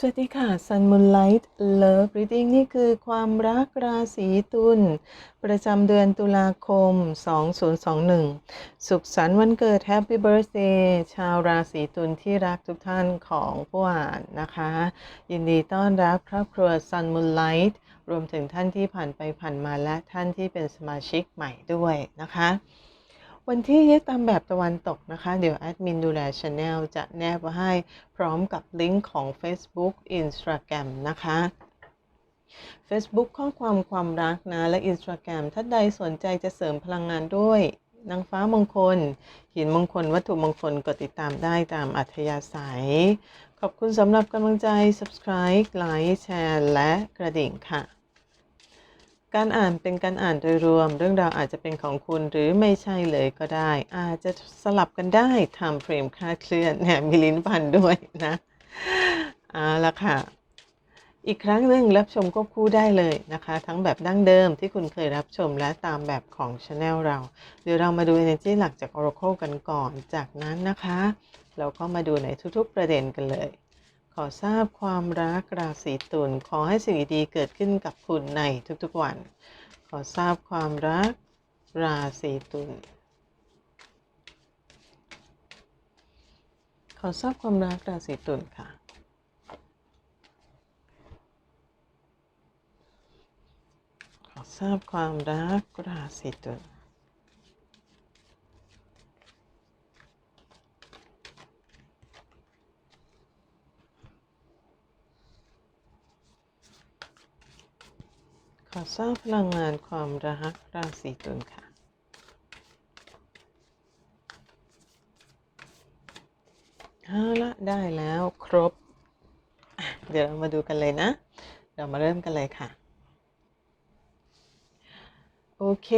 สวัสดีค่ะ Sun Moonlight Love Reading นี่คือความรักราศีตุลประจำเดือนตุลาคม 2021 สุขสันต์วันเกิด Happy Birthday ชาวราศีตุลที่รักทุกท่านของผู้อ่านนะคะ ยินดีต้อนรับครอบครัว Sun Moonlight รวมถึงท่านที่ผ่านไปผ่านมาและท่านที่เป็นสมาชิกใหม่ด้วยนะคะ วันที่ยึดตามแบบตะวันตกนะคะ เดี๋ยวแอดมินดูแลช anel จะแนบไว้ให้พร้อมกับลิงก์ของ Facebook Instagram นะคะ Facebook ข้อความความรักนะ และ Instagram ถ้าใดสนใจจะเสริมพลังงานด้วยนางฟ้ามงคล หินมงคล วัตถุมงคล กดติดตามได้ตามอัธยาศัย ขอบคุณสำหรับกำลังใจ Subscribe ไลค์แชร์ และกระดิ่งค่ะ การอ่านเป็นการอ่านโดยรวม เรื่องราวอาจจะเป็นของคุณหรือไม่ใช่เลยก็ได้ อาจจะสลับกันได้ทำเฟรมคาดเคลื่อนเนี่ยมีลิ้นพันด้วยนะเอาละค่ะ อีกครั้งหนึ่งรับชมควบคู่ได้เลยนะคะ ทั้งแบบดั้งเดิมที่คุณเคยรับชมและตามแบบของช anel เรา เดี๋ยวเรามาดู energy หลักจาก Oracle กันก่อน จากนั้นนะคะ เราก็มาดูในทุกๆประเด็นกันเลย ขอทราบความรักราศีตุลขอให้สิ่งดีๆเกิดขึ้นกับคุณในทุกๆวัน ขอทราบความรักราศีตุลขอทราบความรักราศีตุลค่ะ ขอทราบความรักราศีตุล อทราบพลังงานความรักราศีตุลค่ะ เอาละได้แล้วครบ เดี๋ยวเรามาดูกันเลยนะ เรามาเริ่มกันเลยค่ะ โอเค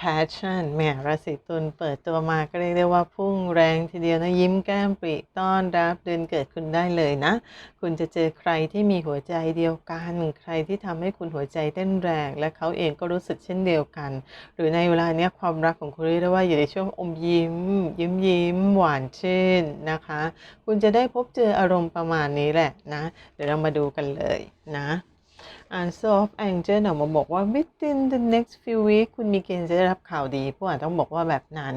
passion แหมราศีตุลเปิดตัวมาก็เรียกได้ว่าพุ่งแรงทีเดียวนะยิ้มแก้มปริต้อนรับเดือนเกิดคุณได้เลยนะ คุณจะเจอใครที่มีหัวใจเดียวกัน ใครที่ทำให้คุณหัวใจเต้นแรง และเขาเองก็รู้สึกเช่นเดียวกัน หรือในเวลาเนี้ยความรักของคุณเรียกได้ว่าอยู่ในช่วงอมยิ้ม ยิ้มยิ้มหวานชื่นนะคะ คุณจะได้พบเจออารมณ์ประมาณนี้แหละนะ เดี๋ยวเรามาดูกันเลยนะ Answer of Angel ออกมาบอกว่า within the next few weeks คุณมีเกณฑ์จะได้รับข่าวดีผู้อ่านต้องบอกว่าแบบนั้น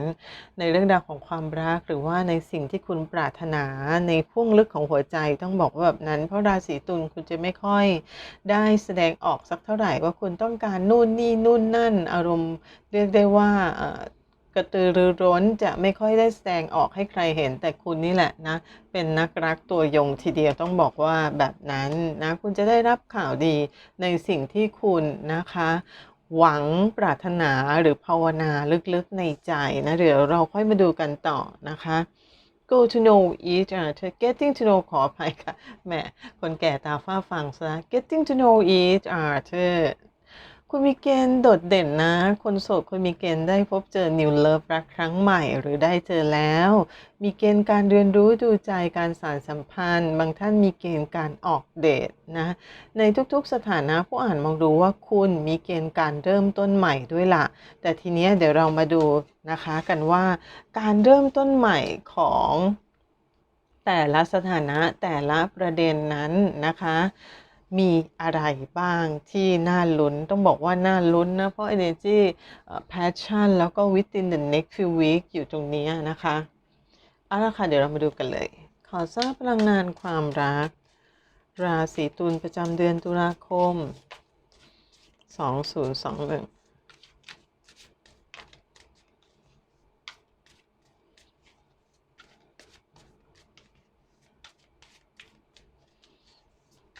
ในเรื่องราวของความรักหรือว่าในสิ่งที่คุณปรารถนาในพุ่งลึกของหัวใจต้องบอกว่าแบบนั้น เพราะราศีตุลคุณจะไม่ค่อยได้แสดงออกสักเท่าไหร่ว่าคุณต้องการนู่นนี่นู่นนั่น อารมณ์เรียกได้ว่า กระตือรือร้นจะไม่ค่อยได้แสดงออกให้ใครเห็น แต่คุณนี่แหละนะ เป็นนักรักตัวยงทีเดียวต้องบอกว่าแบบนั้นนะ คุณจะได้รับข่าวดีในสิ่งที่คุณนะคะ หวังปรารถนาหรือภาวนาลึกๆในใจนะเดี๋ยวเราค่อยมาดูกันต่อนะคะ go to know each other getting to know ขออภัยค่ะแหมคนแก่ตาฝ้าฟังซะ getting to know each other คุณมีเกณฑ์โดดเด่นนะ คนโสดคุณมีเกณฑ์ได้พบเจอ new love รักครั้งใหม่หรือได้เจอแล้ว มีเกณฑ์การเรียนรู้ดูใจการสานสัมพันธ์ บางท่านมีเกณฑ์การออกเดทนะ ในทุกๆสถานะผู้อ่านมองดูว่าคุณมีเกณฑ์การเริ่มต้นใหม่ด้วยล่ะแต่ทีนี้เดี๋ยวเรามาดูนะคะกันว่าการเริ่มต้นใหม่ของแต่ละสถานะแต่ละประเด็นนั้นนะคะ มีอะไรบ้างที่น่าลุ้น ต้องบอกว่าน่าลุ้นนะ เพราะ energy passion แล้วก็ within the next few weeks อยู่ตรงนี้นะคะเอาละค่ะ เดี๋ยวเรามาดูกันเลย ขอทราบพลังงานความรัก ราศีตุลประจำเดือนตุลาคม 2021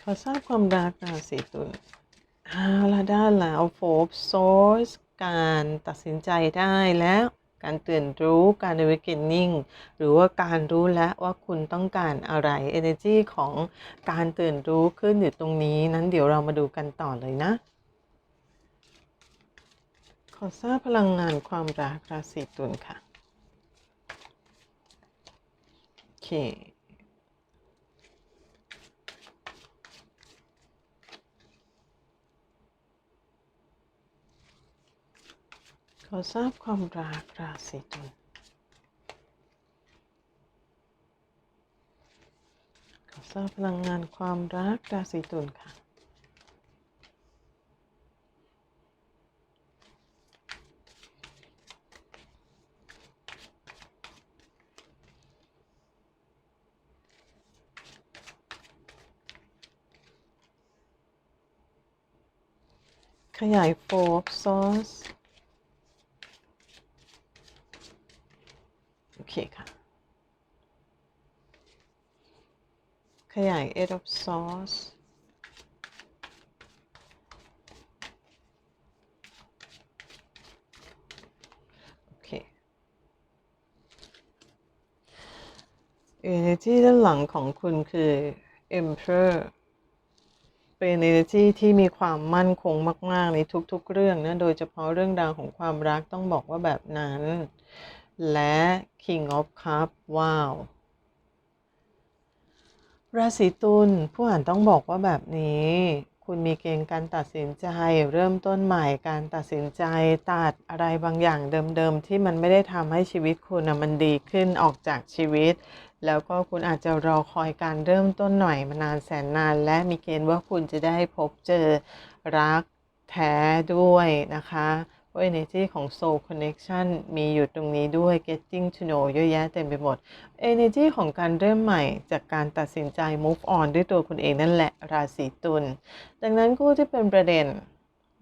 ขอทราบความรักราศีตุลเอาละได้แล้วโฟบโซสการตัดสินใจได้แล้วการตื่นรู้การ awakening หรือว่าการรู้แล้วว่าคุณต้องการอะไร energy ของการตื่นรู้ขึ้นอยู่ตรงนี้นั้นเดี๋ยวเรามาดูกันต่อเลยนะ ขอทราบพลังงานความรักราศีตุลค่ะโอเค ขอทราบความรักราศีตุลขอทราบพลังงานความรักราศีตุลค่ะ ขยายโฟบซอส โอเคค่ะ ขยาย eight of sauce โอเค energy ด้านหลังของคุณคือ emperor เป็น energy ที่มีความมั่นคงมาก ๆ ในทุก ๆ เรื่องนะ โดยเฉพาะเรื่องราวของความรักต้องบอกว่าแบบนั้น และ king of cup ว้าว ราศีตุลผู้อ่านต้องบอกว่าแบบนี้ คุณมีเกณฑ์การตัดสินใจ เริ่มต้นใหม่การตัดสินใจตัดอะไรบางอย่างเดิมๆ ที่มันไม่ได้ทำให้ชีวิตคุณมันดีขึ้นออกจากชีวิต แล้วก็คุณอาจจะรอคอยการเริ่มต้นหน่อยมานานแสนนาน และมีเกณฑ์ว่าคุณจะได้พบเจอรักแท้ด้วยนะคะ เพรา energy ของ soul connection มีอยู่ตรงนี้ด้วย getting to know เยอะแยะเต็มไปหมด energy ของการเริ่มใหม่จากการตัดสินใจ move on ด้วยตัวคุณเองนั่นแหละราศีตุลดังนั้นคู่ที่เป็นประเด็น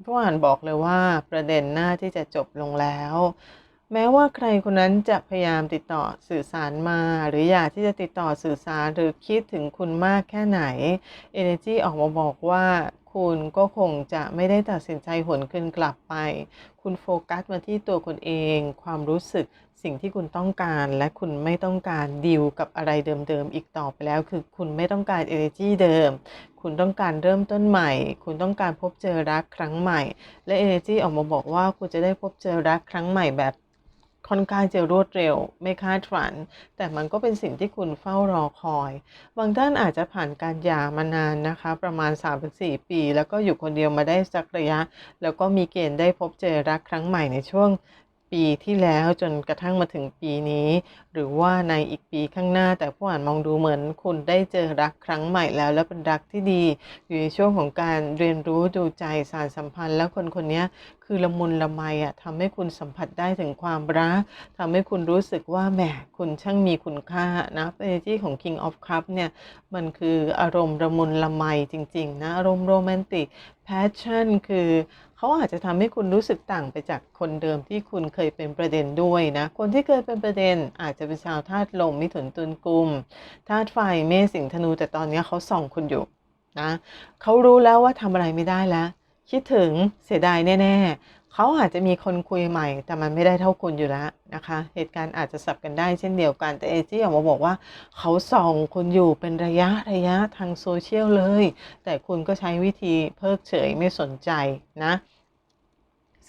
ผู้อ่านบอกเลยว่าประเด็นหน้าที่จะจบลงแล้วแม้ว่าใครคนนั้นจะพยายามติดต่อสื่อสารมา หรืออยากที่จะติดต่อสื่อสารหรือคิดถึงคุณมากแค่ไหน energy ออกมาบอกว่า คุณก็คงจะไม่ได้ตัดสินใจหวนคืนกลับไป คุณโฟกัสมาที่ตัวคุณเอง ความรู้สึกสิ่งที่คุณต้องการและคุณไม่ต้องการดีลกับอะไรเดิมๆอีกต่อไปแล้ว คือคุณไม่ต้องการ energy เดิม คุณต้องการเริ่มต้นใหม่ คุณต้องการพบเจอรักครั้งใหม่ และ energy ออกมาบอกว่าคุณจะได้พบเจอรักครั้งใหม่แบบ ค่อนข้างจะรวดเร็ว ไม่คาดฝัน แต่มันก็เป็นสิ่งที่คุณเฝ้ารอคอย บางท่านอาจจะผ่านการหย่ามานานนะคะ ประมาณ 3-4 ปี แล้วก็อยู่คนเดียวมาได้สักระยะ แล้วก็มีเกณฑ์ได้พบเจอรักครั้งใหม่ในช่วง ปีที่แล้วจนกระทั่งมาถึงปีนี้ หรือว่าในอีกปีข้างหน้าแต่ผู้อ่านมองดูเหมือนคุณได้เจอรักครั้งใหม่แล้ว และเป็นรักที่ดี อยู่ในช่วงของการเรียนรู้ดูใจสารสัมพันธ์ แล้วคนคนนี้คือละมุนละไมอะทำให้คุณสัมผัสได้ถึงความรักทำให้คุณรู้สึกว่าแหมคุณช่างมีคุณค่านะเอเนจีของ King of Cup เนี่ยมันคืออารมณ์ละมุนละไมจริง ๆ นะอารมณ์โรแมนติก passion คือ เขาอาจจะทำให้คุณรู้สึกต่างไปจากคนเดิมที่คุณเคยเป็นประเด็นด้วยนะ คนที่เคยเป็นประเด็นอาจจะเป็นชาวธาตุลมมิถุนตุลกุมธาตุไฟเมษสิงธนู แต่ตอนนี้เขาส่องคุณอยู่นะเขารู้แล้วว่าทำอะไรไม่ได้แล้ว คิดถึงเสียดายแน่ ๆ เขาอาจจะมีคนคุยใหม่ แต่มันไม่ได้เท่าคุณอยู่แล้วนะคะ เหตุการณ์อาจจะสับกันได้เช่นเดียวกัน แต่เอจี้ออกมาบอกว่า เขาส่องคุณอยู่เป็นระยะระยะทางโซเชียลเลย แต่คุณก็ใช้วิธีเพิกเฉยไม่สนใจนะ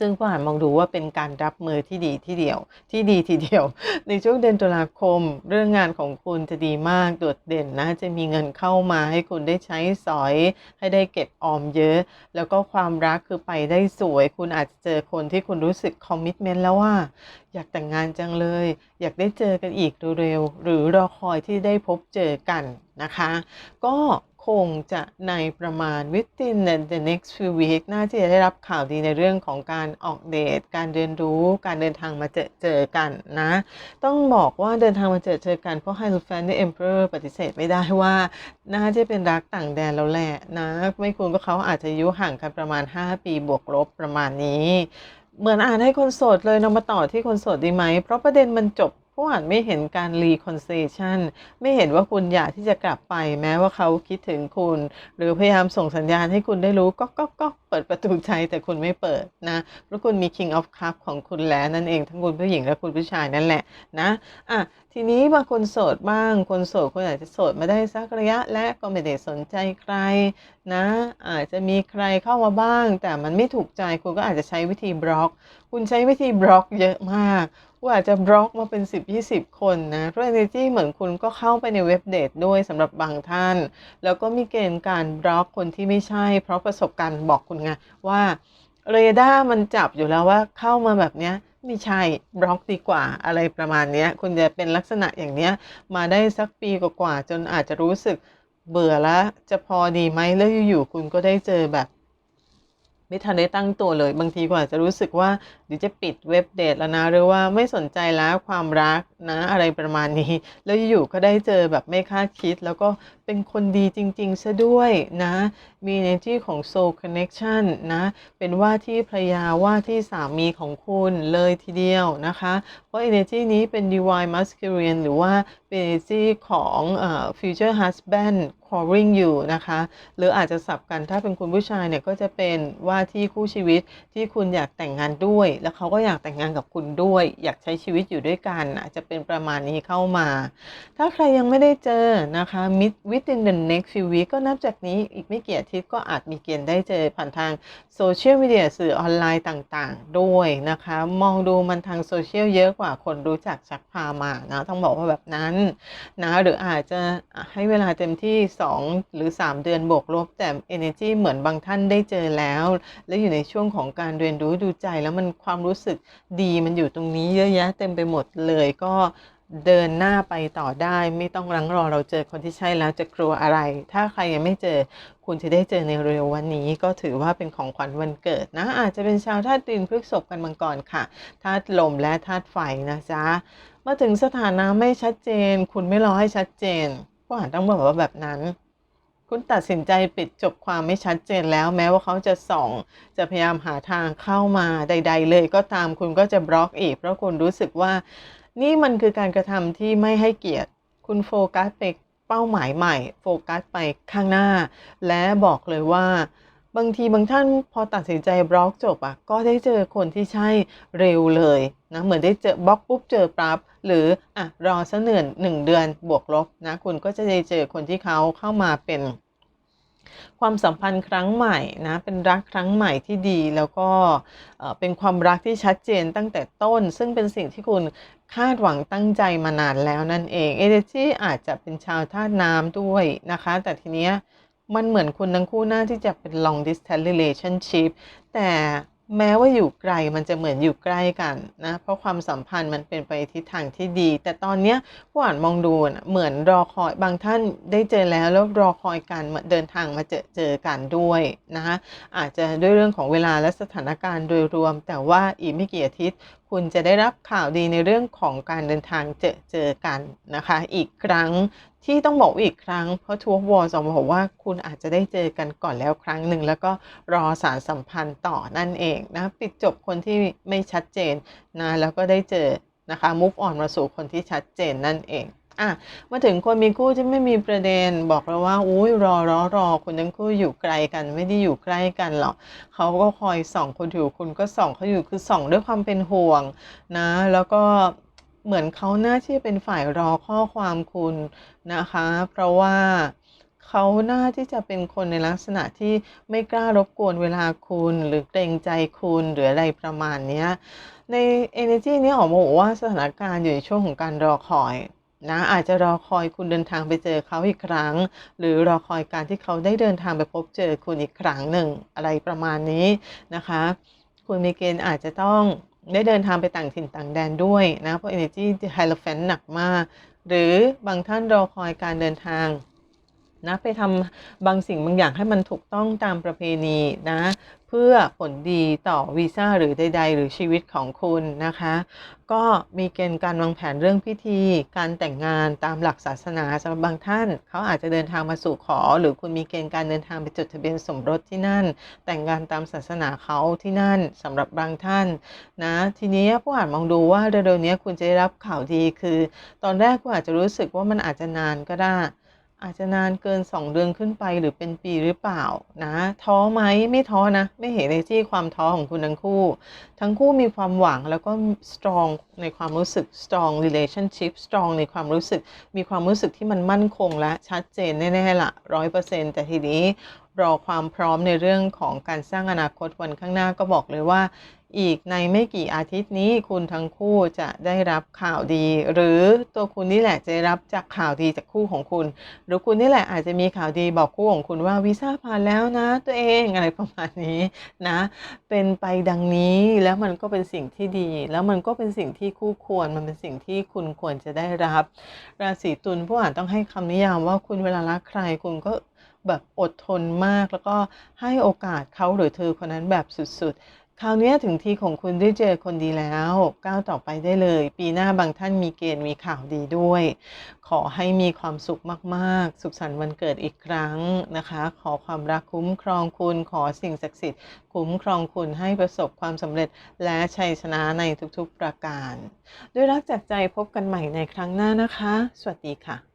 ซึ่งผู้อ่านมองดูว่าเป็นการรับมือที่ดีที่เดียว ที่ดีทีเดียว ในช่วงเดือนตุลาคม เรื่องงานของคุณจะดีมากโดดเด่นนะ จะมีเงินเข้ามาให้คุณได้ใช้สอย ให้ได้เก็บออมเยอะ แล้วก็ความรักคือไปได้สวย คุณอาจจะเจอคนที่คุณรู้สึกคอมมิชเมนต์แล้วว่า อยากแต่งงานจังเลย อยากได้เจอกันอีกเร็วๆหรือรอคอยที่ได้พบเจอกันนะคะ ก็ คงจะในประมาณ within the, the next few weeks น่าจะได้รับข่าวดีในเรื่องของการออกเดท การเรียนรู้ การเดินทางมาเจอเจอกันนะ ต้องบอกว่าเดินทางมาเจอเจอกัน เพราะ h i e r o p h a n t ใน Emperor ปฏิเสธไม่ได้ว่า น่าจะเป็นรักต่างแดนแล้วแหละนะ ไม่คุณก็เขาอาจจะอายุห่างกันประมาณ 5 ปีบวกลบประมาณนี้ เหมือนอ่านให้คนโสดเลยนำมาต่อที่คนโสดดีไหม เพราะประเด็นมันจบ ผู้อ่านไม่เห็นการรีคอนเซชันไม่เห็นว่าคุณอยากที่จะกลับไปแม้ว่าเขาคิดถึงคุณ หรือพยายามส่งสัญญาณให้คุณได้รู้ก็ก็ก็เปิดประตูใจแต่คุณไม่เปิดนะเพราะคุณมี King of Cup ของคุณแล้วนั่นเองทั้งคุณผู้หญิงและคุณผู้ชายนั่นแหละนะอะทีนี้บางคนโสดบ้าง คนโสดคนอาจจะโสดมาได้สักระยะ และก็ไม่ได้สนใจใครนะอาจจะมีใครเข้ามาบ้าง แต่มันไม่ถูกใจคุณก็อาจจะใช้วิธีบล็อก คุณใช้วิธีบล็อกเยอะมาก ว่าอาจจะบล็อกมาเป็น 10-20 คนนะเพราะ energy เหมือนคุณก็เข้าไปในเว็บเดทด้วยสำหรับบางท่าน แล้วก็มีเกณฑ์การบล็อกคนที่ไม่ใช่ เพราะประสบการณ์บอกคุณไงว่าเรดาร์มันจับอยู่แล้วว่าเข้ามาแบบเนี้ยไม่ใช่บล็อกดีกว่าอะไรประมาณนี้คุณจะเป็นลักษณะอย่างเนี้ยมาได้สักปีกว่าๆจนอาจจะรู้สึกเบื่อแล้วจะพอดีไหมแล้วอยู่ๆคุณก็ได้เจอแบบ ไม่ทันได้ตั้งตัวเลย บางทีก็อาจจะรู้สึกว่าเดี๋ยวจะปิดเว็บเดทแล้วนะ หรือว่าไม่สนใจแล้วความรักนะอะไรประมาณนี้ แล้วอยู่ๆก็ได้เจอแบบไม่คาดคิด แล้วก็ เป็นคนดีจริงๆซะด้วยนะ มี energy ของ soul connection นะ เป็นว่าที่ภรรยาว่าที่สามีของคุณเลยทีเดียวนะคะ เพราะ energy นี้เป็น divine masculine หรือว่าเป็น energy ของ future husband calling อยู่นะคะ หรืออาจจะสับกันถ้าเป็นคุณผู้ชายเนี่ยก็จะเป็นว่าที่คู่ชีวิตที่คุณอยากแต่งงานด้วย แล้วเขาก็อยากแต่งงานกับคุณด้วย อยากใช้ชีวิตอยู่ด้วยกันอาจจะเป็นประมาณนี้เข้ามา ถ้าใครยังไม่ได้เจอนะคะ mid within the next few week ก็นับจากนี้อีกไม่กี่อาทิตย์ก็อาจมีเกณฑ์ได้เจอผ่านทางโซเชียลมีเดียสื่อออนไลน์ต่างๆ ด้วยนะคะ มองดูมันทางโซเชียลเยอะกว่าคนรู้จักชักพามานะต้องบอกว่าแบบนั้นนะหรืออาจจะให้เวลาเต็มที่ 2 หรือ 3 เดือนบวกลบแต่ energy เหมือนบางท่านได้เจอแล้ว และอยู่ในช่วงของการเรียนรู้ดูใจ แล้วมันความรู้สึกดีมันอยู่ตรงนี้เยอะแยะเต็มไปหมดเลยก็ เดินหน้าไปต่อได้ ไม่ต้องรังรอเราเจอคนที่ใช่แล้วจะกลัวอะไร ถ้าใครยังไม่เจอ คุณจะได้เจอในเร็ววันนี้ ก็ถือว่าเป็นของขวัญวันเกิดนะ อาจจะเป็นชาวธาตุดินพฤกษภกันมังกรค่ะธาตุลมและธาตุไฟนะจ๊ะมาถึงสถานะไม่ชัดเจน คุณไม่รอให้ชัดเจนก็อาจต้องบอกว่าแบบนั้นคุณตัดสินใจปิดจบความไม่ชัดเจนแล้วแม้ว่าเขาจะส่อง จะพยายามหาทางเข้ามาใด ๆ เลยก็ตามคุณก็จะบล็อกอีก เพราะคุณรู้สึกว่า นี่มันคือการกระทำที่ไม่ให้เกียรติ คุณโฟกัสไปเป้าหมายใหม่ โฟกัสไปข้างหน้า และบอกเลยว่า บางทีบางท่านพอตัดสินใจบล็อกจบอะ ก็ได้เจอคนที่ใช่เร็วเลยนะเหมือนได้เจอบล็อกปุ๊บเจอปรับ หรืออะรอสักเนือหนึ่งเดือนบวกลบนะคุณก็จะได้เจอคนที่เขาเข้ามาเป็น ความสัมพันธ์ครั้งใหม่นะเป็นรักครั้งใหม่ที่ดีแล้วก็เป็นความรักที่ชัดเจนตั้งแต่ต้น ซึ่งเป็นสิ่งที่คุณคาดหวังตั้งใจมานานแล้วนั่นเองเอเดจีอาจจะเป็นชาวธาตุน้ำด้วยนะคะ แต่ทีเนี้ยมันเหมือนคุณทั้งคู่หน้าที่จะเป็น long distance relationship แต่ แม้ว่าอยู่ไกลมันจะเหมือนอยู่ใกล้กันนะ เพราะความสัมพันธ์มันเป็นไปทิศทางที่ดี แต่ตอนเนี้ยผู้อ่านมองดูนะเหมือนรอคอยบางท่านได้เจอแล้วแล้วรอคอยกันเดินทางมาเจอเจอกันด้วยนะคะอาจจะด้วยเรื่องของเวลาและสถานการณ์โดยรวม แต่ว่าอีกไม่กี่อาทิตย์ คุณจะได้รับข่าวดีในเรื่องของการเดินทางเจอเจอกันนะคะ อีกครั้งที่ต้องบอกอีกครั้งเพราะทัวร์วอลสองบอกว่าคุณอาจจะได้เจอกันก่อนแล้วครั้งหนึ่ง แล้วก็รอสารสัมพันธ์ต่อนั่นเองนะปิดจบคนที่ไม่ชัดเจนนะแล้วก็ได้เจอนะคะมุฟออนมาสู่คนที่ชัดเจนนั่นเอง อะมาถึงคนมีคู่ที่ไม่มีประเด็นบอกแล้วว่าอุ้ยรอรอรอคุณทั้งคู่อยู่ไกลกันไม่ได้อยู่ใกล้กันหรอกเขาก็คอยส่องคนอยู่คุณก็ส่องเขาอยู่คือส่องด้วยความเป็นห่วงนะ แล้วก็เหมือนเขาน้าที่เป็นฝ่ายรอข้อความคุณนะคะ เพราะว่าเขาน้าที่จะเป็นคนในลักษณะที่ไม่กล้ารบกวนเวลาคุณ หรือเกรงใจคุณหรืออะไรประมาณนี้ใน energy นี้ออกมาบอกว่าสถานการณ์อยู่ในช่วงของการรอคอย นะอาจจะรอคอยคุณเดินทางไปเจอเขาอีกครั้ง หรือรอคอยการที่เขาได้เดินทางไปพบเจอคุณอีกครั้งหนึ่งอะไรประมาณนี้นะคะ คุณมีเกณฑ์อาจจะต้องได้เดินทางไปต่างถิ่นต่างแดนด้วยนะเพราะ energy hierophant หนักมาก หรือบางท่านรอคอยการเดินทาง นะไปทำบางสิ่งบางอย่างให้มันถูกต้องตามประเพณีนะ เพื่อผลดีต่อวีซ่าหรือใด ๆ หรือชีวิตของคุณนะคะ ก็มีเกณฑ์การวางแผนเรื่องพิธี การแต่งงานตามหลักศาสนาสำหรับบางท่าน เขาอาจจะเดินทางมาสู่ขอ หรือคุณมีเกณฑ์การเดินทางไปจดทะเบียนสมรสที่นั่น แต่งงานตามศาสนาเขาที่นั่นสำหรับบางท่านนะทีนี้ผู้อ่านมองดูว่าเร็วๆนี้คุณจะได้รับข่าวดีคือ ตอนแรกคุณอาจจะรู้สึกว่ามันอาจจะนานก็ได้ อาจจะนานเกิน 2 เดือนขึ้นไปหรือเป็นปีหรือเปล่านะท้อไหมไม่ท้อนะ ไม่เห็นในที่ความท้อของคุณทั้งคู่ ทั้งคู่มีความหวังแล้วก็ strong ในความรู้สึก strong relationship strong ในความรู้สึก มีความรู้สึกที่มันมั่นคงและชัดเจนแน่ๆละร้อยเปอร์เซ็นต์แต่ทีนี้รอความพร้อมในเรื่องของการสร้างอนาคตวันข้างหน้าก็บอกเลยว่า อีกในไม่กี่อาทิตย์นี้คุณทั้งคู่จะได้รับข่าวดี หรือตัวคุณนี่แหละจะรับจากข่าวดีจากคู่ของคุณ หรือคุณนี่แหละอาจจะมีข่าวดีบอกคู่ของคุณว่าวีซ่าผ่านแล้วนะ ตัวเองอะไรประมาณนี้นะ เป็นไปดังนี้แล้วมันก็เป็นสิ่งที่ดี แล้วมันก็เป็นสิ่งที่คู่ควรมันเป็นสิ่งที่คุณควรจะได้รับ ราศีตุลผู้อ่านต้องให้คำนิยามว่าคุณเวลารักใครคุณก็แบบอดทนมากแล้วก็ให้โอกาสเขาหรือเธอคนนั้นแบบสุดๆ คราวนี้ถึงทีของคุณได้เจอคนดีแล้วก้าวต่อไปได้เลย ปีหน้าบางท่านมีเกณฑ์มีข่าวดีด้วย ขอให้มีความสุขมากๆ สุขสันต์วันเกิดอีกครั้งนะคะ ขอความรักคุ้มครองคุณขอสิ่งศักดิ์สิทธิ์คุ้มครองคุณให้ประสบความสำเร็จและชัยชนะในทุกๆประการ ด้วยรักจากใจพบกันใหม่ในครั้งหน้านะคะ สวัสดีค่ะ